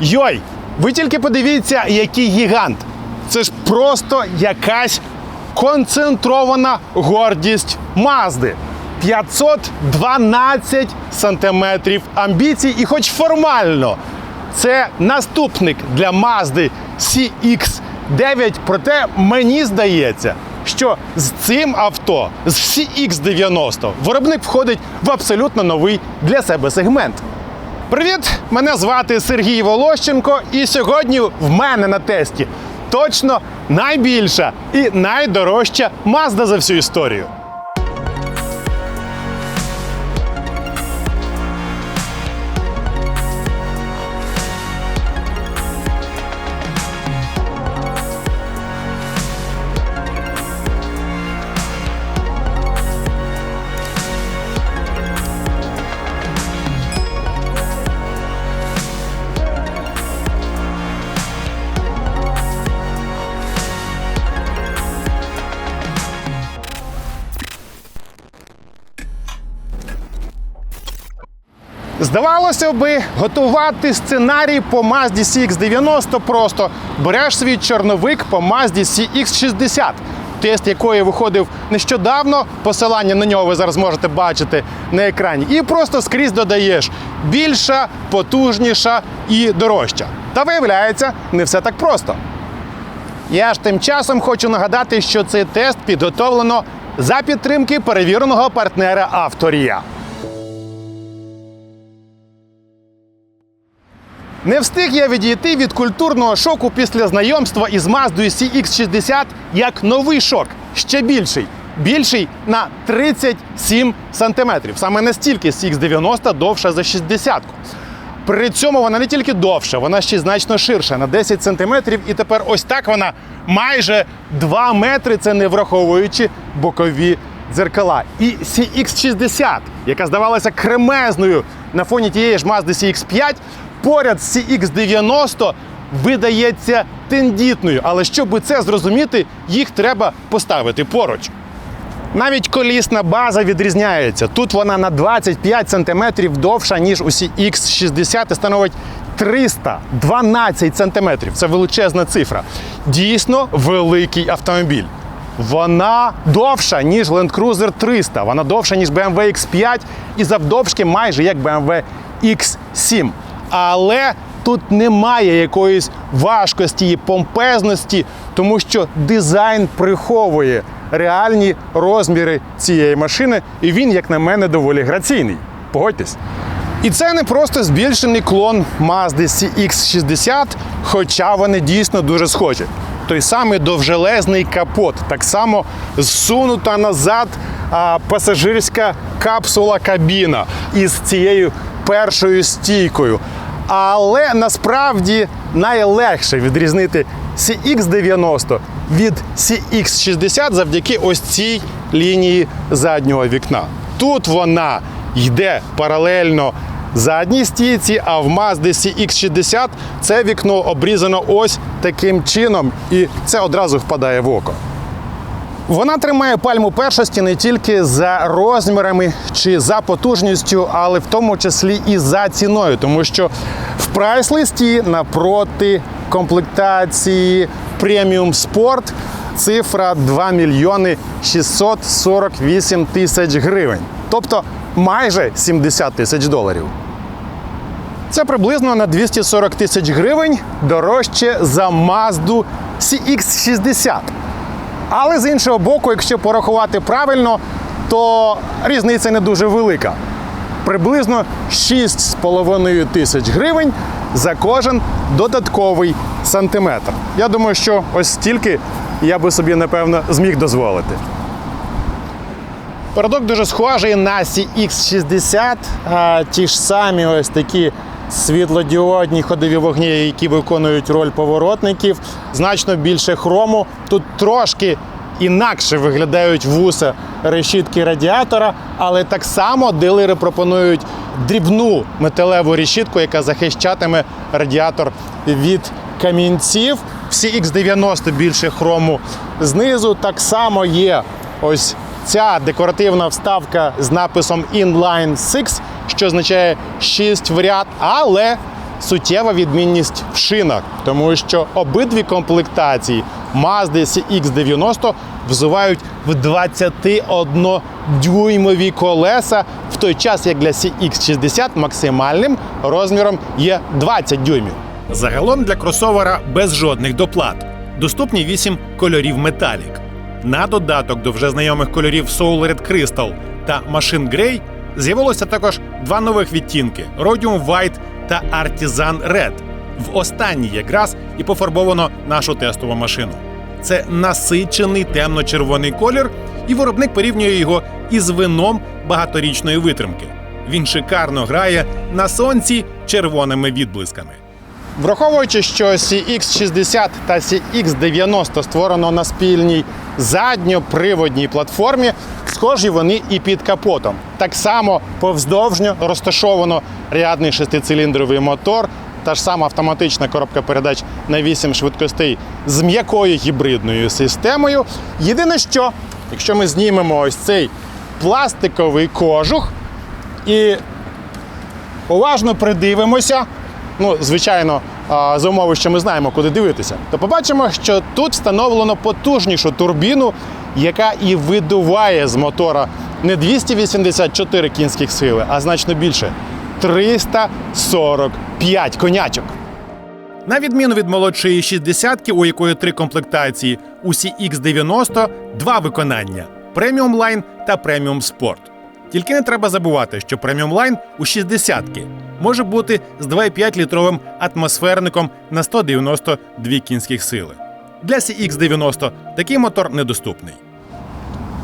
Йой! Ви тільки подивіться, який гігант. Це ж просто якась концентрована гордість Мазди. 512 сантиметрів амбіцій, і хоч формально це наступник для Мазди CX9, проте мені здається, що з цим авто, з CX90, виробник входить в абсолютно новий для себе сегмент. Привіт! Мене звати Сергій Волощенко, і сьогодні в мене на тесті точно найбільша і найдорожча Мазда за всю історію. Здавалося би, готувати сценарій по Mazda CX-90 просто береш свій чорновик по Mazda CX-60, тест якої виходив нещодавно. Посилання на нього ви зараз можете бачити на екрані. І просто скрізь додаєш більша, потужніша і дорожча. Та виявляється, не все так просто. Я ж тим часом хочу нагадати, що цей тест підготовлено за підтримки перевіреного партнера Авторія. Не встиг я відійти від культурного шоку після знайомства із Маздою CX-60 як новий шок, ще більший. Більший на 37 сантиметрів. Саме настільки CX-90 довша за 60-ку. При цьому вона не тільки довша, вона ще значно ширша на 10 сантиметрів. І тепер ось так вона майже 2 метри, це не враховуючи бокові дзеркала. І CX-60, яка здавалася кремезною на фоні тієї ж Mazda CX-5, поряд з CX-90 видається тендітною. Але щоб це зрозуміти, їх треба поставити поруч. Навіть колісна база відрізняється. Тут вона на 25 см довша, ніж у CX60 і становить 312 см. Це величезна цифра. Дійсно великий автомобіль. Вона довша, ніж Land Cruiser 300, вона довша, ніж BMW X5 і завдовжки майже як BMW X7. Але тут немає якоїсь важкості і помпезності, тому що дизайн приховує реальні розміри цієї машини, і він, як на мене, доволі граційний. Погодьтесь. І це не просто збільшений клон Mazda CX-60, хоча вони дійсно дуже схожі. Той самий довжелезний капот, так само зсунута назад а, пасажирська капсула кабіна із цією першою стійкою. Але насправді найлегше відрізнити CX90 від CX60 завдяки ось цій лінії заднього вікна. Тут вона йде паралельно задній стійці, а в Mazda CX60 це вікно обрізано ось таким чином, і це одразу впадає в око. Вона тримає пальму першості не тільки за розмірами чи за потужністю, але в тому числі і за ціною, тому що в прайс-листі напроти комплектації преміум спорт цифра 2 мільйони 648 тисяч гривень, тобто майже 70 тисяч доларів. Це приблизно на 240 тисяч гривень дорожче за Mazda CX60. Але з іншого боку, якщо порахувати правильно, то різниця не дуже велика. Приблизно 6,5 тисяч гривень за кожен додатковий сантиметр. Я думаю, що ось стільки я би собі, напевно, зміг дозволити. Передок дуже схожий на CX60, а ті ж самі ось такі світлодіодні ходові вогні, які виконують роль поворотників, значно більше хрому. Тут трошки інакше виглядають вуса решітки радіатора, але так само дилери пропонують дрібну металеву решітку, яка захищатиме радіатор від камінців. В CX90 більше хрому знизу. Так само є ось ця декоративна вставка з написом Inline 6, що означає 6 в ряд, але суттєва відмінність в шинах, тому що обидві комплектації Mazda CX-90 взувають в 21-дюймові колеса, в той час як для CX-60 максимальним розміром є 20 дюймів. Загалом для кросовера без жодних доплат. Доступні 8 кольорів металік. На додаток до вже знайомих кольорів Soul Red Crystal та Machine Grey з'явилося також два нових відтінки Rhodium White та Artisan Red. В останній якраз і пофарбовано нашу тестову машину. Це насичений темно-червоний колір, і виробник порівнює його із вином багаторічної витримки. Він шикарно грає на сонці червоними відблисками. Враховуючи, що CX60 та CX90 створено на спільній задньоприводній платформі, схожі вони і під капотом. Так само повздовжньо розташовано рядний шестициліндровий мотор, та ж сама автоматична коробка передач на 8 швидкостей з м'якою гібридною системою. Єдине, що якщо ми знімемо ось цей пластиковий кожух і уважно придивимося, ну, звичайно, за умови, що ми знаємо, куди дивитися, то побачимо, що тут встановлено потужнішу турбіну, яка і видуває з мотора не 284 кінських сили, а значно більше 345 конячок. На відміну від молодшої 60-ки, у якої три комплектації, у CX90 два виконання: преміум лайн та преміум спорт. Тільки не треба забувати, що преміум лайн у 60-ки може бути з 2,5 літровим атмосферником на 192 кінських сили. Для CX90 такий мотор недоступний.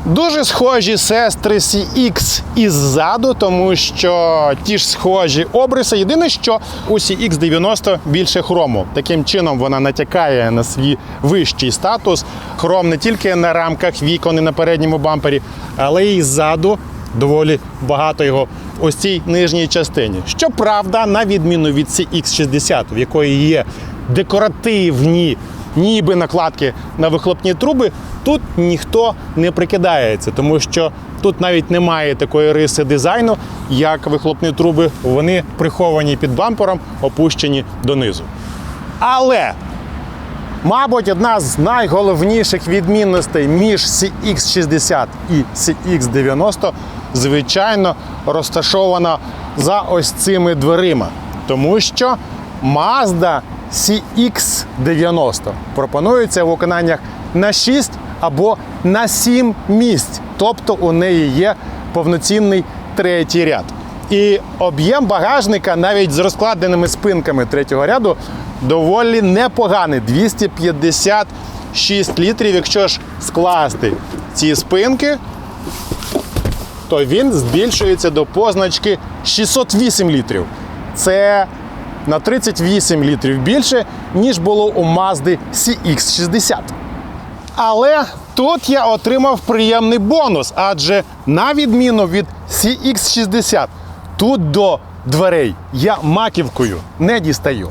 Дуже схожі сестри CX іззаду, тому що ті ж схожі обриси. Єдине, що у CX90 більше хрому. Таким чином вона натякає на свій вищий статус. Хром не тільки на рамках вікон і на передньому бампері, але й ззаду доволі багато його ось цій нижній частині. Щоправда, на відміну від CX60, в якої є декоративні ніби накладки на вихлопні труби, тут ніхто не прикидається, тому що тут навіть немає такої риси дизайну, як вихлопні труби. Вони приховані під бампером, опущені донизу. Але Мабуть, одна з найголовніших відмінностей між CX60 і CX90, звичайно, розташована за ось цими дверима. Тому що Mazda CX90 пропонується в виконаннях на 6 або на 7 місць. Тобто у неї є повноцінний третій ряд. І об'єм багажника навіть з розкладеними спинками третього ряду доволі непоганий 256 літрів. Якщо ж скласти ці спинки, то він збільшується до позначки 608 літрів. Це на 38 літрів більше, ніж було у Mazda CX60. Але тут я отримав приємний бонус, адже на відміну від CX60, тут до дверей я маківкою не дістаю.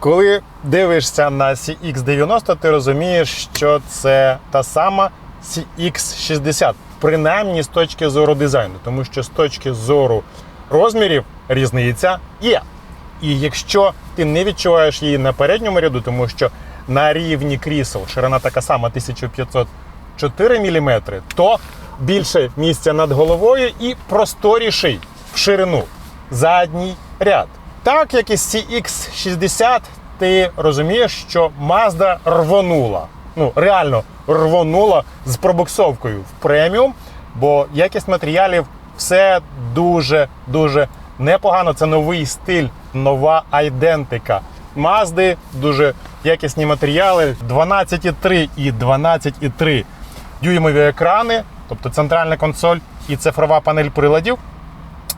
Коли дивишся на CX90, ти розумієш, що це та сама CX60, принаймні з точки зору дизайну, тому що з точки зору розмірів різниця є. І якщо ти не відчуваєш її на передньому ряду, тому що на рівні крісел ширина така сама 1504 мм, то більше місця над головою і просторіший в ширину задній ряд. Так як і з CX60, ти розумієш, що Mazda рвонула. Ну, реально рвонула з пробуксовкою в преміум, бо якість матеріалів все дуже-дуже непогано. Це новий стиль, нова айдентика. Мазди дуже якісні матеріали, 12,3 і 12,3 дюймові екрани, тобто центральна консоль і цифрова панель приладів.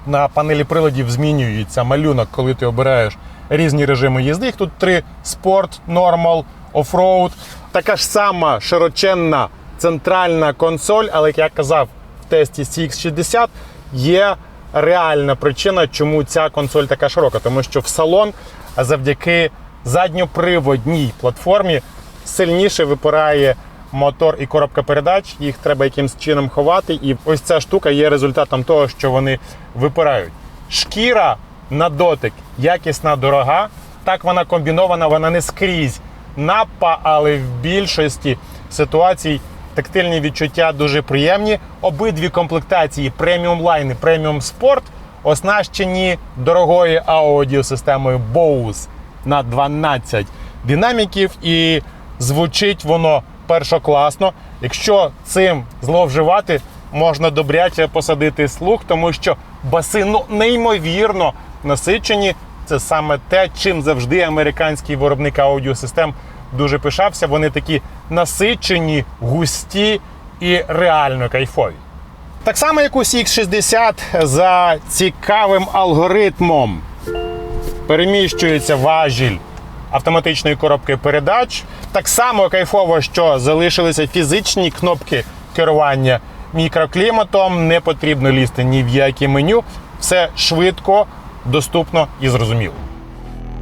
На панелі приладів змінюється малюнок, коли ти обираєш різні режими їзди. Їх тут три: спорт, нормал, офроуд. Така ж сама широченна центральна консоль, але як я казав в тесті CX60, є реальна причина, чому ця консоль така широка. Тому що в салон завдяки задньоприводній платформі сильніше випирає мотор і коробка передач. Їх треба якимось чином ховати. І ось ця штука є результатом того, що вони випирають. Шкіра на дотик якісна, дорога. Так вона комбінована, вона не скрізь напа, але в більшості ситуацій тактильні відчуття дуже приємні. Обидві комплектації преміум лайн і преміум спорт оснащені дорогою аудіосистемою Bose на 12 динаміків, і звучить воно першокласно. Якщо цим зловживати, можна добряче посадити слух, тому що баси ну, неймовірно насичені. Це саме те, чим завжди американський виробник аудіосистем дуже пишався. Вони такі насичені, густі і реально кайфові. Так само, як у CX60 за цікавим алгоритмом переміщується важіль автоматичної коробки передач. Так само кайфово, що залишилися фізичні кнопки керування мікрокліматом. Не потрібно лізти ні в які меню. Все швидко, доступно і зрозуміло.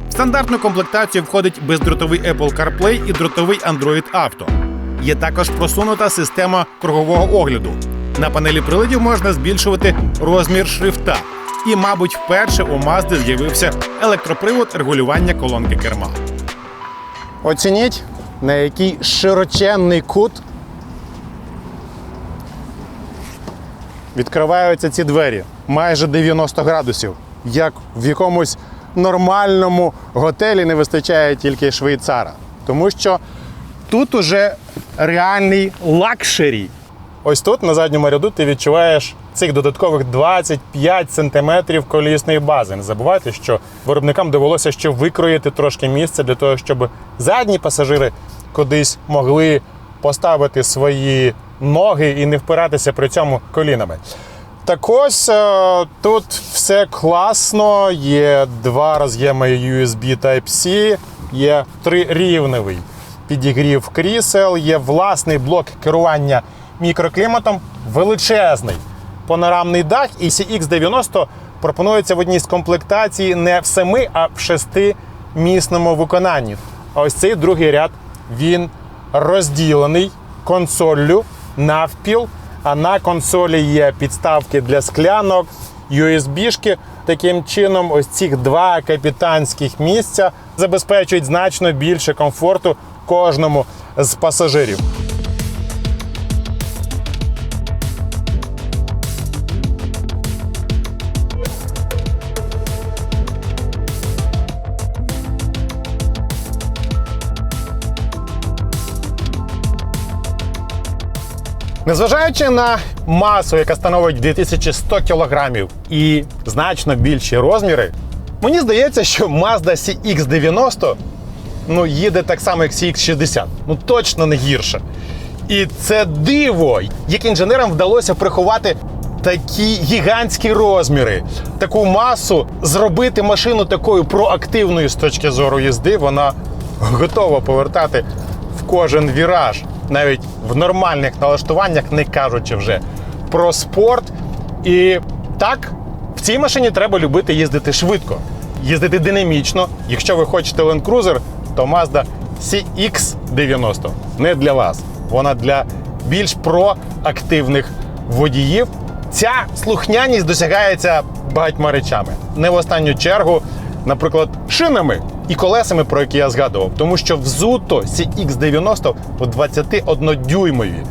В стандартну комплектацію входить бездротовий Apple CarPlay і дротовий Android Auto. Є також просунута система кругового огляду. На панелі приладів можна збільшувати розмір шрифта. І, мабуть, вперше у Mazda з'явився електропривод регулювання колонки керма. Оцініть, на який широченний кут відкриваються ці двері майже 90 градусів. Як в якомусь нормальному готелі не вистачає тільки швейцара. Тому що тут уже реальний лакшері. Ось тут на задньому ряду ти відчуваєш цих додаткових 25 сантиметрів колісної бази. Не забувайте, що виробникам довелося ще викроїти трошки місця для того, щоб задні пасажири кудись могли поставити свої ноги і не впиратися при цьому колінами. Так ось е, тут все класно. Є два роз'єми USB Type-C, є трирівневий підігрів крісел, є власний блок керування мікрокліматом, величезний панорамний дах. І CX90 пропонується в одній з комплектацій не в семи, а в шестимісному виконанні. А ось цей другий ряд він розділений консоллю навпіл. А на консолі є підставки для склянок, USB-шки. Таким чином, ось ці два капітанських місця забезпечують значно більше комфорту кожному з пасажирів. Незважаючи на масу, яка становить 2100 кілограмів, і значно більші розміри, мені здається, що Mazda CX90 ну, їде так само, як CX60. Ну точно не гірше. І це диво, як інженерам вдалося приховати такі гігантські розміри, таку масу, зробити машину такою проактивною з точки зору їзди. Вона готова повертати в кожен віраж, навіть в нормальних налаштуваннях, не кажучи вже про спорт. І так, в цій машині треба любити їздити швидко, їздити динамічно. Якщо ви хочете Land Cruiser, то Mazda CX90 не для вас. Вона для більш проактивних водіїв. Ця слухняність досягається багатьма речами. Не в останню чергу, наприклад, шинами і колесами, про які я згадував, тому що взуто CX90 у 21-дюймові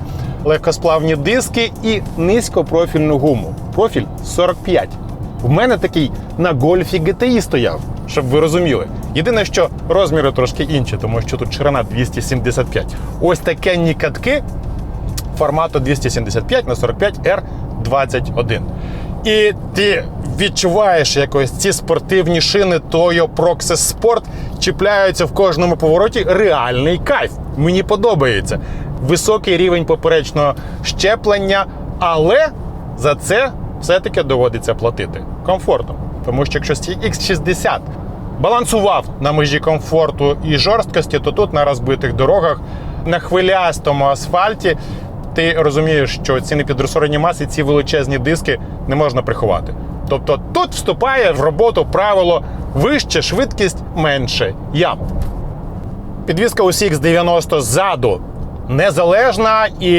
легкосплавні диски і низькопрофільну гуму. Профіль 45. В мене такий на гольфі GTI стояв, щоб ви розуміли. Єдине, що розміри трошки інші, тому що тут ширина 275. Ось такі катки формату 275 на 45 R21. І ти відчуваєш якось ці спортивні шини Toyo Proxys Sport чіпляються в кожному повороті. Реальний кайф. Мені подобається. Високий рівень поперечного щеплення, але за це все-таки доводиться платити комфортом. Тому що якщо X60 балансував на межі комфорту і жорсткості, то тут на розбитих дорогах, на хвилястому асфальті, ти розумієш, що ці непідресорені маси, ці величезні диски не можна приховати. Тобто тут вступає в роботу правило вища швидкість менше ям. Підвізка у CX90 ззаду незалежна і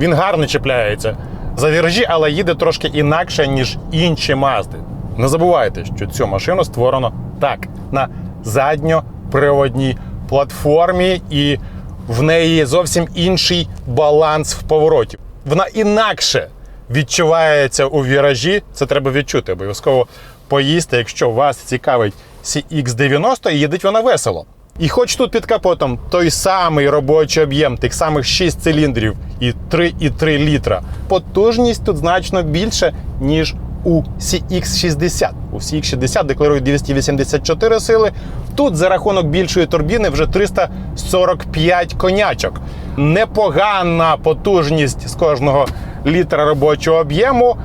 він гарно чіпляється за віражі, але їде трошки інакше, ніж інші мазди. Не забувайте, що цю машину створено так на задньоприводній платформі, і в неї зовсім інший баланс в повороті. Вона інакше відчувається у віражі. Це треба відчути. Обов'язково поїсти, якщо вас цікавить CX90, і їдеть вона весело. І хоч тут під капотом той самий робочий об'єм, тих самих 6 циліндрів і 3,3 літра, потужність тут значно більше, ніж у CX60. У CX60 декларують 284 сили. Тут за рахунок більшої турбіни вже 345 конячок. Непогана потужність з кожного літра робочого об'єму.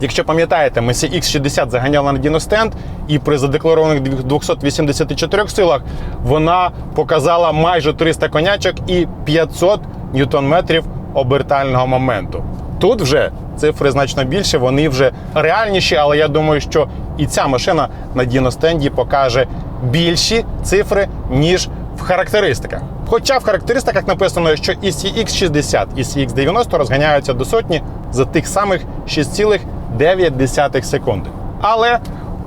Якщо пам'ятаєте, ми CX60 заганяли на Діностенд, і при задекларованих 284 силах вона показала майже 300 конячок і 500 ньютон-метрів обертального моменту. Тут вже цифри значно більше, вони вже реальніші, але я думаю, що і ця машина на Діностенді покаже більші цифри, ніж в характеристиках. Хоча в характеристиках написано, що і CX60, і CX90 розганяються до сотні за тих самих 6,9 секунди. Але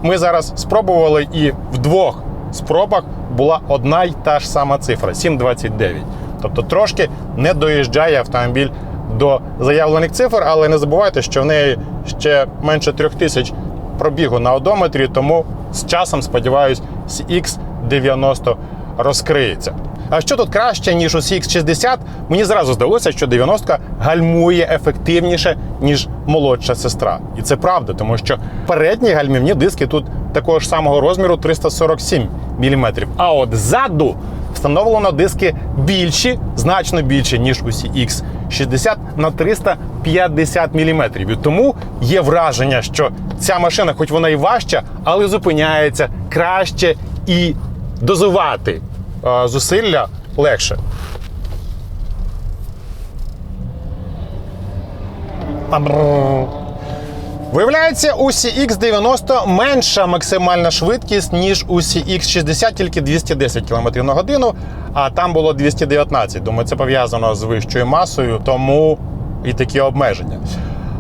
ми зараз спробували, і в двох спробах була одна й та ж сама цифра 7,29. Тобто трошки не доїжджає автомобіль до заявлених цифр, але не забувайте, що в неї ще менше трьох тисяч пробігу на одометрі, тому з часом, сподіваюсь, CX90 розкриється. А що тут краще, ніж у CX60? Мені зразу здалося, що 90 гальмує ефективніше, ніж молодша сестра. І це правда, тому що передні гальмівні диски тут такого ж самого розміру 347 мм. А от ззаду встановлено диски більші, значно більші, ніж у CX60 на 350 мм. І тому є враження, що ця машина, хоч вона і важча, але зупиняється краще і дозувати зусилля легше. Виявляється, у CX90 менша максимальна швидкість, ніж у CX60, тільки 210 км на годину, а там було 219. Думаю, це пов'язано з вищою масою, тому і такі обмеження.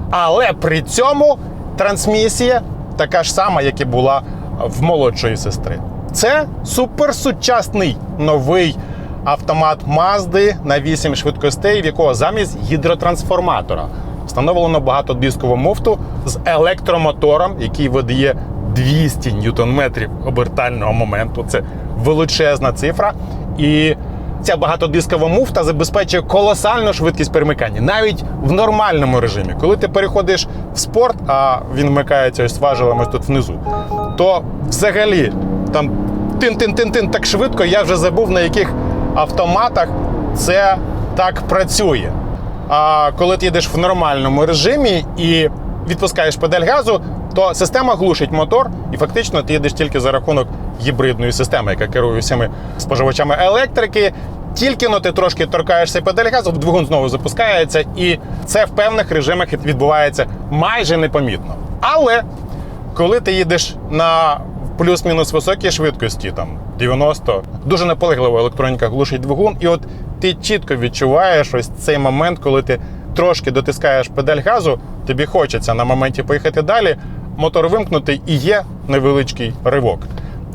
Але при цьому трансмісія така ж сама, як і була в молодшої сестри. Це суперсучасний новий автомат Mazda на 8 швидкостей, в якого замість гідротрансформатора встановлено багатодискову муфту з електромотором, який видає 200 ньютон-метрів обертального моменту. Це величезна цифра. І ця багатодискова муфта забезпечує колосальну швидкість перемикання, навіть в нормальному режимі. Коли ти переходиш в спорт, а він вмикається ось важелем тут внизу, то взагалі там тин-тин-тин-тин так швидко, я вже забув на яких автоматах це так працює. А коли ти їдеш в нормальному режимі і відпускаєш педаль газу, то система глушить мотор, і фактично ти їдеш тільки за рахунок гібридної системи, яка керує всіми споживачами електрики. Тільки но ти трошки торкаєшся педаль газу, двигун знову запускається, і це в певних режимах відбувається майже непомітно. Але коли ти їдеш на плюс-мінус високій швидкості, там 90, дуже наполегливо електроніка глушить двигун, і от ти чітко відчуваєш ось цей момент, коли ти трошки дотискаєш педаль газу, тобі хочеться на моменті поїхати далі, мотор вимкнутий і є невеличкий ривок.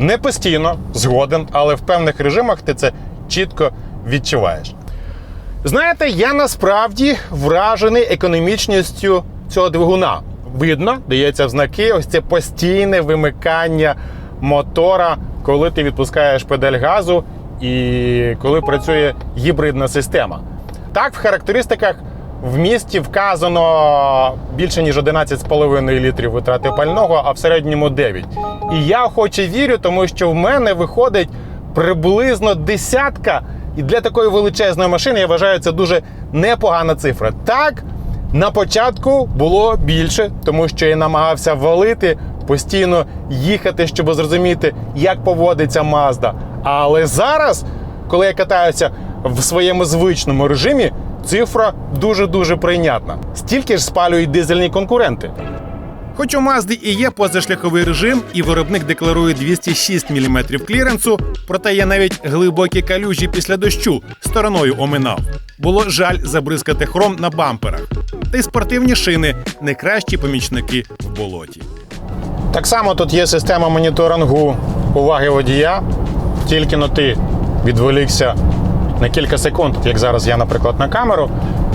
Не постійно, згоден, але в певних режимах ти це чітко відчуваєш. Знаєте, я насправді вражений економічністю цього двигуна. Видно, дається в знаки, ось це постійне вимикання мотора, коли ти відпускаєш педаль газу і коли працює гібридна система. Так, в характеристиках в місті вказано більше ніж 11,5 літрів витрати пального, а в середньому 9. І я охоче вірю, тому що в мене виходить приблизно десятка. І для такої величезної машини я вважаю це дуже непогана цифра. Так, на початку було більше, тому що я намагався валити, постійно їхати, щоб зрозуміти, як поводиться Mazda. Але зараз, коли я катаюся в своєму звичному режимі, цифра дуже-дуже прийнятна. Стільки ж спалюють дизельні конкуренти. Хоч у Мазди і є позашляховий режим, і виробник декларує 206 мм кліренсу, Проте я навіть глибокі калюжі після дощу стороною оминав. Було жаль забризкати хром на бамперах. Та й спортивні шини не кращі помічники в болоті. Так само тут є система моніторингу уваги водія. Тільки но ти відволікся на кілька секунд, як зараз я, наприклад, на камеру,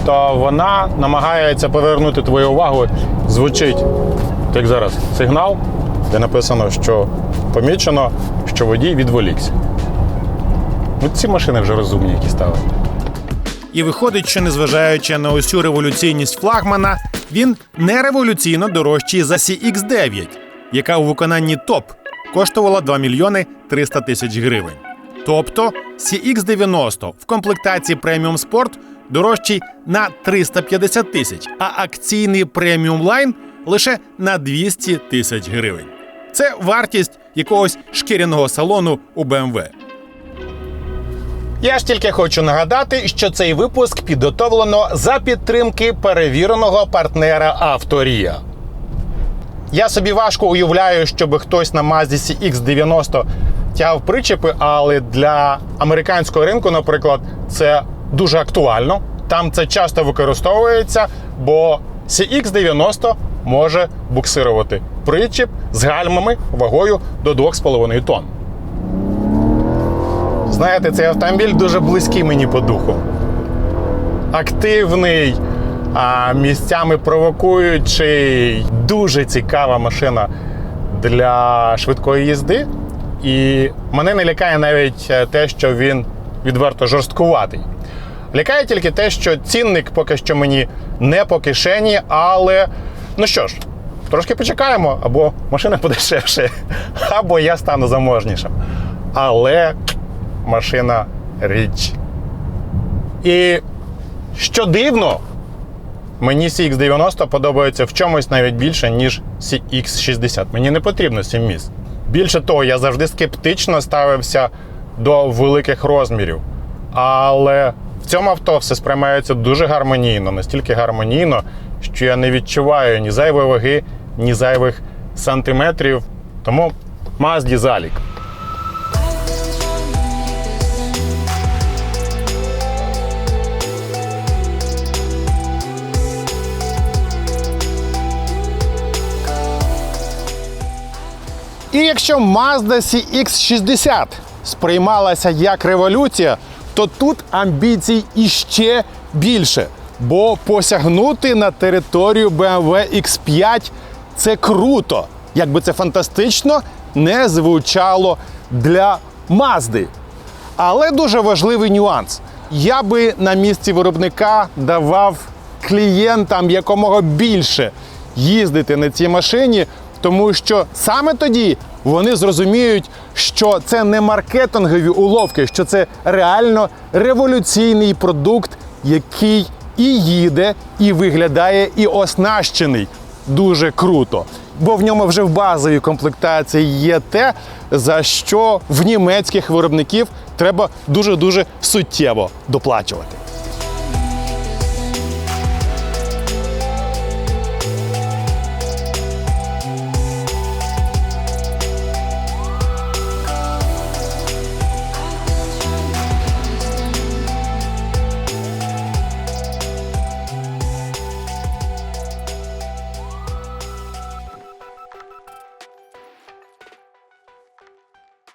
то вона намагається повернути твою увагу. Звучить, як зараз, сигнал, де написано, що помічено, що водій відволікся. Ну, ці машини вже розумні, які стали. І виходить, що незважаючи на усю революційність флагмана, він не революційно дорожчий за CX9, яка у виконанні топ коштувала 2 мільйони 300 тисяч гривень. Тобто CX90 в комплектації преміум спорт дорожчий на 350 тисяч, а акційний преміум лайн лише на 200 тисяч гривень. Це вартість якогось шкіряного салону у BMW. Я ж тільки хочу нагадати, що цей випуск підготовлено за підтримки перевіреного партнера Авторія. Я собі важко уявляю, щоб хтось на Mazda CX-90 тягав причепи, але для американського ринку, наприклад, це дуже актуально. Там це часто використовується, бо CX-90 може буксирувати причеп з гальмами вагою до 2,5 тонн. Знаєте, цей автомобіль дуже близький мені по духу. Активний, а місцями провокуючий. Дуже цікава машина для швидкої їзди. І мене не лякає навіть е, те, що він відверто жорсткуватий. Лякає тільки те, що цінник поки що мені не по кишені, але ну що ж, трошки почекаємо, або машина подешевше, або я стану заможнішим. Але машина річ. І що дивно, мені CX90 подобається в чомусь навіть більше, ніж CX60. Мені не потрібно 7 місць. Більше того, я завжди скептично ставився до великих розмірів. Але в цьому авто все сприймається дуже гармонійно, настільки гармонійно, що я не відчуваю ні зайвої ваги, ні зайвих сантиметрів. Тому Мазді залік. І якщо Mazda CX60 сприймалася як революція, то тут амбіцій іще більше. Бо посягнути на територію BMW X5 це круто. Якби це фантастично не звучало для Mazda. Але дуже важливий нюанс. Я би на місці виробника давав клієнтам якомога більше їздити на цій машині, тому що саме тоді вони зрозуміють, що це не маркетингові уловки, що це реально революційний продукт, який і їде, і виглядає, і оснащений дуже круто. Бо в ньому вже в базовій комплектації є те, за що в німецьких виробників треба дуже дуже суттєво доплачувати.